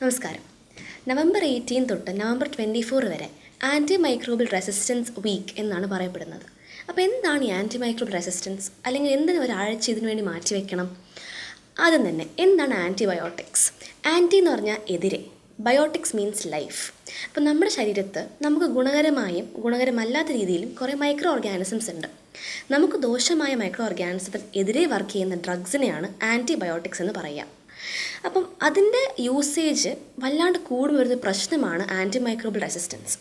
നമസ്കാരം. November eighteen തൊട്ട് November twenty four വരെ ആന്റി മൈക്രോബിയൽ റെസിസ്റ്റൻസ് വീക്ക് എന്നാണ് പറയപ്പെടുന്നത്. അപ്പോൾ എന്താണ് ഈ ആന്റി മൈക്രോബിയൽ റെസിസ്റ്റൻസ്? അല്ലെങ്കിൽ എന്തിനു ഒരാഴ്ച ഇതിനു വേണ്ടി മാറ്റിവെക്കണം? ആദ്യം തന്നെ എന്താണ് ആന്റിബയോട്ടിക്സ്? ആന്റി എന്ന് പറഞ്ഞാൽ എതിരെ. ബയോട്ടിക്സ് മീൻസ് ലൈഫ് അപ്പോൾ നമ്മുടെ ശരീരത്ത് നമുക്ക് ഗുണകരമായും ഗുണകരമല്ലാത്ത രീതിയിലും കുറേ മൈക്രോ ഓർഗാനിസംസ് ഉണ്ട്. നമുക്ക് ദോഷമായ മൈക്രോ ഓർഗാനിസത്തിന് എതിരെ വർക്ക് ചെയ്യുന്ന ഡ്രഗ്സിനെയാണ് ആന്റിബയോട്ടിക്സ് എന്ന് പറയുക അപ്പം അതിന്റെ യൂസേജ് വല്ലാണ്ട് കൂടും വരുന്ന പ്രശ്നമാണ് ആന്റി മൈക്രോബിയൽ റെസിസ്റ്റൻസ്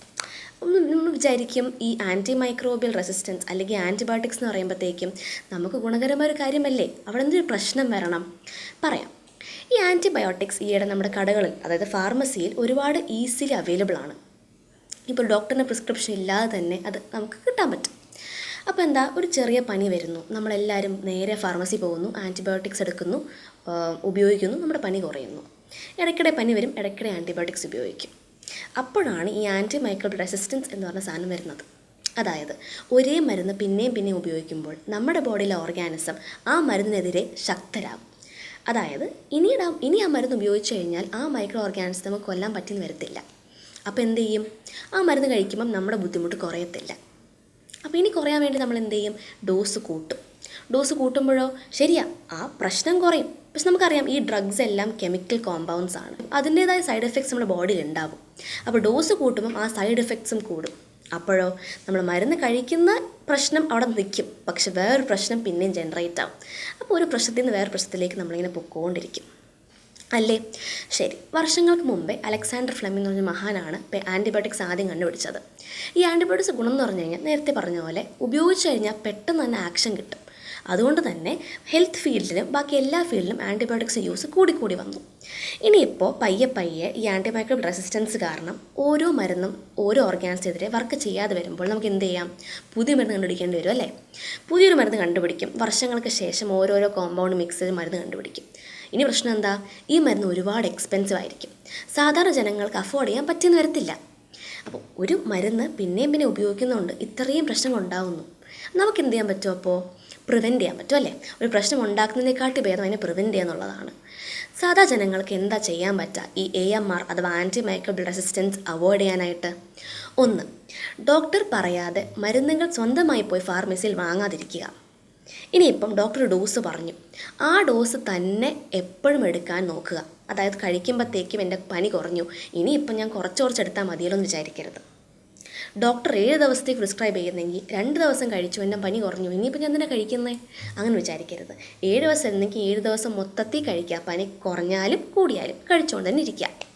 നമ്മൾ വിചാരിക്കും ഈ ആന്റി മൈക്രോബിയൽ റെസിസ്റ്റൻസ് അല്ലെങ്കിൽ ആന്റിബയോട്ടിക്സ് എന്ന് പറയുമ്പോഴത്തേക്കും നമുക്ക് ഗുണകരമായ ഒരു കാര്യമല്ലേ? അവിടെ എന്തൊരു പ്രശ്നം വരണം? പറയാം. ഈ ആന്റിബയോട്ടിക്സ് ഈയിടെ നമ്മുടെ കടകളിൽ അതായത് ഫാർമസിയിൽ ഒരുപാട് ഈസിലി അവൈലബിൾ ആണ്. ഇപ്പോൾ ഡോക്ടറിന്റെ പ്രിസ്ക്രിപ്ഷൻ ഇല്ലാതെ തന്നെ അത് നമുക്ക് കിട്ടാൻ പറ്റും. അപ്പോൾ എന്താ ഒരു ചെറിയ പനി വരുന്നു. നമ്മളെല്ലാവരും നേരെ ഫാർമസി പോകുന്നു ആന്റിബയോട്ടിക്സ് എടുക്കുന്നു ഉപയോഗിക്കുന്നു നമ്മുടെ പനി കുറയുന്നു. ഇടയ്ക്കിടെ പനി വരും ഇടയ്ക്കിടെ ആന്റിബയോട്ടിക്സ് ഉപയോഗിക്കും. അപ്പോഴാണ് ഈ ആന്റി മൈക്രോബ് റെസിസ്റ്റൻസ് എന്ന് പറഞ്ഞ സാധനം വരുന്നത്. അതായത് ഒരേ മരുന്ന് പിന്നെയും പിന്നെയും ഉപയോഗിക്കുമ്പോൾ നമ്മുടെ ബോഡിയിലെ ഓർഗാനിസം ആ മരുന്നിനെതിരെ ശക്തരാകും. അതായത് ഇനി ഇനി ആ മരുന്ന് ഉപയോഗിച്ച് കഴിഞ്ഞാൽ ആ മൈക്രോ ഓർഗാനിസം നമുക്ക് കൊല്ലാൻ പറ്റിയെന്ന് വരത്തില്ല. അപ്പോൾ എന്ത് ചെയ്യും? ആ മരുന്ന് കഴിക്കുമ്പം നമ്മുടെ ബുദ്ധിമുട്ട് കുറയത്തില്ല. അപ്പോൾ ഇനി കുറയാൻ വേണ്ടി നമ്മൾ എന്ത് ചെയ്യും? ഡോസ് കൂട്ടും. ഡോസ് കൂട്ടുമ്പോഴോ? ശരിയാ ആ പ്രശ്നം കുറയും. പക്ഷെ നമുക്കറിയാം ഈ ഡ്രഗ്സ് എല്ലാം കെമിക്കൽ കോമ്പൗണ്ട്സ് ആണ്. അതിന്റേതായ സൈഡ് എഫക്ട്സ് നമ്മുടെ ബോഡിയിൽ ഉണ്ടാകും അപ്പോൾ ഡോസ് കൂട്ടുമ്പം ആ സൈഡ് എഫക്ട്സും കൂടും. അപ്പോഴോ നമ്മൾ മരുന്ന് കഴിക്കുന്ന പ്രശ്നം അവിടെ നിൽക്കും. പക്ഷെ വേറൊരു പ്രശ്നം പിന്നെയും ജനറേറ്റ് ആവും. അപ്പോൾ ഒരു പ്രശ്നത്തിൽ നിന്ന് വേറെ പ്രശ്നത്തിലേക്ക് നമ്മളിങ്ങനെ പൊക്കോണ്ടിരിക്കും. അല്ലേ? ശരി. വർഷങ്ങൾക്ക് മുമ്പേ അലക്സാണ്ടർ ഫ്ലെമിംഗ് എന്ന് പറഞ്ഞ മഹാനാണ് ആന്റിബയോട്ടിക്സ് ആദ്യം കണ്ടുപിടിച്ചത്. ഈ ആന്റിബയോട്ടിക്സ് ഗുണം എന്ന് പറഞ്ഞു കഴിഞ്ഞാൽ നേരത്തെ പറഞ്ഞ പോലെ ഉപയോഗിച്ച് കഴിഞ്ഞാൽ പെട്ടെന്ന് തന്നെ ആക്ഷൻ കിട്ടും. അതുകൊണ്ട് തന്നെ ഹെൽത്ത് ഫീൽഡിലും ബാക്കി എല്ലാ ഫീൽഡിലും ആന്റിബയോട്ടിക്സ് യൂസ് കൂടിക്കൂടി വന്നു. ഇനിയിപ്പോൾ പയ്യെ പയ്യെ ഈ ആന്റിമൈക്രോബ് റെസിസ്റ്റൻസ് കാരണം ഓരോ മരുന്നും ഓരോ ഓർഗാൻസിനെതിരെ വർക്ക് ചെയ്യാതെ വരുമ്പോൾ നമുക്ക് എന്ത് ചെയ്യാം? പുതിയ മരുന്ന് കണ്ടുപിടിക്കേണ്ടി വരും അല്ലേ? പുതിയൊരു മരുന്ന് കണ്ടുപിടിക്കും. വർഷങ്ങൾക്ക് ശേഷം ഓരോരോ കോമ്പൗണ്ട് മിക്സ് ചെയ്ത് മരുന്ന് കണ്ടുപിടിക്കും. ഇനി പ്രശ്നം എന്താ? ഈ മരുന്ന് ഒരുപാട് എക്സ്പെൻസീവ് ആയിരിക്കും. സാധാരണ ജനങ്ങൾക്ക് അഫോർഡ് ചെയ്യാൻ പറ്റിയെന്ന് വരത്തില്ല. അപ്പോൾ ഒരു മരുന്ന് പിന്നെയും പിന്നെ ഉപയോഗിക്കുന്നതുകൊണ്ട് ഇത്രയും പ്രശ്നങ്ങൾ ഉണ്ടാകുന്നു നമുക്ക് എന്ത് ചെയ്യാൻ പറ്റും അപ്പോൾ പ്രിവെന്റ് ചെയ്യാൻ പറ്റും അല്ലേ? ഒരു പ്രശ്നം ഉണ്ടാക്കുന്നതിനെക്കാട്ടി ഭേദം അതിനെ പ്രിവെന്റ് ചെയ്യുക എന്നുള്ളതാണ്. സാധാ ജനങ്ങൾക്ക് എന്താ ചെയ്യാൻ പറ്റുക ഈ എ എം ആർ അഥവാ ആന്റി മൈക്രോബിൾ റെസിസ്റ്റൻസ് അവോയ്ഡ് ചെയ്യാനായിട്ട്. ഒന്ന് ഡോക്ടർ പറയാതെ മരുന്നുകൾ സ്വന്തമായി പോയി ഫാർമസിയിൽ വാങ്ങാതിരിക്കുക. ഇനിയിപ്പം ഡോക്ടർ ഡോസ് പറഞ്ഞു. ആ ഡോസ് തന്നെ എപ്പോഴും എടുക്കാൻ നോക്കുക. അതായത് കഴിക്കുമ്പോഴത്തേക്കും എന്റെ പനി കുറഞ്ഞു. ഇനിയിപ്പം ഞാൻ കുറച്ച് കുറച്ച് എടുത്താൽ മതിയല്ലോ എന്ന് വിചാരിക്കരുത്. ഡോക്ടർ ഏഴ് ദിവസത്തേക്ക് പ്രിസ്ക്രൈബ് ചെയ്യുന്നെങ്കിൽ രണ്ട് ദിവസം കഴിച്ചു എന്റെ പനി കുറഞ്ഞു. ഇനിയിപ്പോൾ ഞാൻ തന്നെ കഴിക്കുന്നത് അങ്ങനെ വിചാരിക്കരുത്. ഏഴ് ദിവസം ഇരുന്നെങ്കിൽ ഏഴ് ദിവസം മൊത്തത്തിൽ കഴിക്കുക. പനി കുറഞ്ഞാലും കൂടിയാലും കഴിച്ചുകൊണ്ട് തന്നെ ഇരിക്കുക.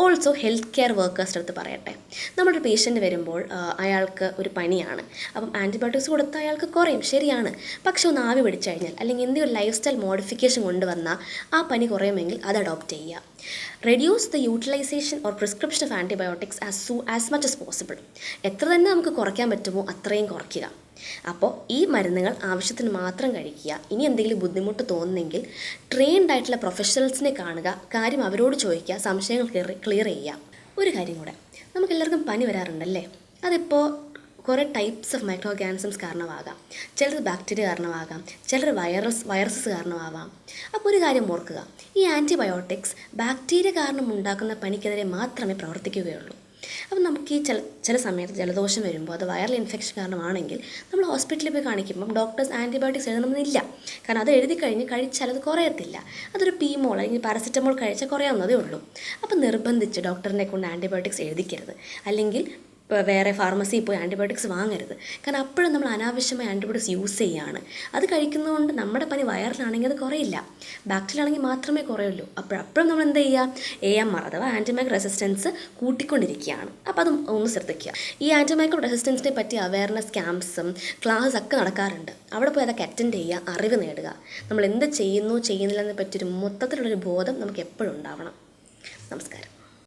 ഓൾസോ ഹെൽത്ത് കെയർ വർക്കേഴ്സിന്റെ അടുത്ത് പറയട്ടെ. നമ്മുടെ പേഷ്യന്റ് വരുമ്പോൾ അയാൾക്ക് ഒരു പനിയാണ്. അപ്പം ആന്റിബയോട്ടിക്സ് കൊടുത്താൽ അയാൾക്ക് കുറയും. ശരിയാണ്. പക്ഷെ ഒന്ന് ആവി പിടിച്ചു കഴിഞ്ഞാൽ അല്ലെങ്കിൽ എന്തെങ്കിലും ലൈഫ് സ്റ്റൈൽ മോഡിഫിക്കേഷൻ കൊണ്ടുവന്നാൽ ആ പനി കുറയുമെങ്കിൽ അത് അഡോപ്റ്റ് ചെയ്യുക. Reduce the utilisation or prescription of antibiotics as soon as much as possible എത്ര തന്നെ നമുക്ക് കുറയ്ക്കാൻ പറ്റുമോ അത്രയും കുറയ്ക്കുക. അപ്പോൾ ഈ മരുന്നുകൾ ആവശ്യത്തിന് മാത്രം കഴിക്കുക. ഇനി എന്തെങ്കിലും ബുദ്ധിമുട്ട് തോന്നുന്നെങ്കിൽ ട്രെയിൻഡ് ആയിട്ടുള്ള പ്രൊഫഷണൽസിനെ കാണുക കാര്യം അവരോട് ചോദിക്കുക സംശയങ്ങൾ ക്ലിയർ ചെയ്യുക. ഒരു കാര്യം കൂടെ നമുക്ക് എല്ലാവർക്കും പനി വരാറുണ്ടല്ലേ? അതിപ്പോൾ കുറേ ടൈപ്സ് ഓഫ് മൈക്രോ ഓർഗാനിസംസ് കാരണമാകാം. ചിലർ ബാക്ടീരിയ കാരണമാകാം ചിലർ വൈറസ് വൈറസസ് കാരണമാവാം അപ്പോൾ ഒരു കാര്യം ഓർക്കുക ഈ ആന്റിബയോട്ടിക്സ് ബാക്ടീരിയ കാരണം ഉണ്ടാക്കുന്ന പനിക്കെതിരെ മാത്രമേ പ്രവർത്തിക്കുകയുള്ളൂ. അപ്പം നമുക്ക് ഈ ചില ചില സമയത്ത് ജലദോഷം വരുമ്പോൾ അത് വൈറൽ ഇൻഫെക്ഷൻ കാരണമാണെങ്കിൽ നമ്മൾ ഹോസ്പിറ്റലിൽ പോയി കാണിക്കുമ്പം ഡോക്ടേഴ്സ് ആന്റിബയോട്ടിക്സ് എഴുതണമെന്നില്ല. കാരണം അത് എഴുതി കഴിഞ്ഞ് കഴിച്ചാൽ അത് കുറയത്തില്ല. അതൊരു പീമോൾ അല്ലെങ്കിൽ പാരസെറ്റമോൾ കഴിച്ചാൽ കുറയാവുന്നതേ ഉള്ളൂ. അപ്പം നിർബന്ധിച്ച് ഡോക്ടറിനെ കൊണ്ട് ആന്റിബയോട്ടിക്സ് എഴുതിക്കരുത്. അല്ലെങ്കിൽ ഇപ്പോൾ വേറെ ഫാർമസിയിൽ പോയി ആന്റിബയോട്ടിക്സ് വാങ്ങരുത്. കാരണം അപ്പോഴും നമ്മൾ അനാവശ്യമായി ആന്റിബയോട്ടിക്സ് യൂസ് ചെയ്യുകയാണ് അത് കഴിക്കുന്നതുകൊണ്ട് നമ്മുടെ പനി വയറിലാണെങ്കിൽ അത് കുറയില്ല. ബാക്ടീരിയ ആണെങ്കിൽ മാത്രമേ കുറയുള്ളൂ. അപ്പോഴപ്പോഴും നമ്മൾ എന്ത് ചെയ്യുക എ എം ആർ അഥവാ ആന്റിമൈക്രോ റെസിസ്റ്റൻസ് കൂട്ടിക്കൊണ്ടിരിക്കുകയാണ് അപ്പോൾ അതും ഒന്ന് ശ്രദ്ധിക്കുക ഈ ആന്റിമൈക്രോ റെസിസ്റ്റൻസിനെ പറ്റി അവയർനെസ് ക്യാമ്പ്സും ക്ലാസ് ഒക്കെ നടക്കാറുണ്ട്. അവിടെ പോയി അതൊക്കെ അറ്റൻഡ് ചെയ്യുക അറിവ് നേടുക. നമ്മൾ എന്ത് ചെയ്യുന്നു ചെയ്യുന്നില്ല എന്നതിനെ പറ്റിയൊരു മൊത്തത്തിലുള്ളൊരു ബോധം നമുക്ക് എപ്പോഴും ഉണ്ടാവണം. നമസ്കാരം.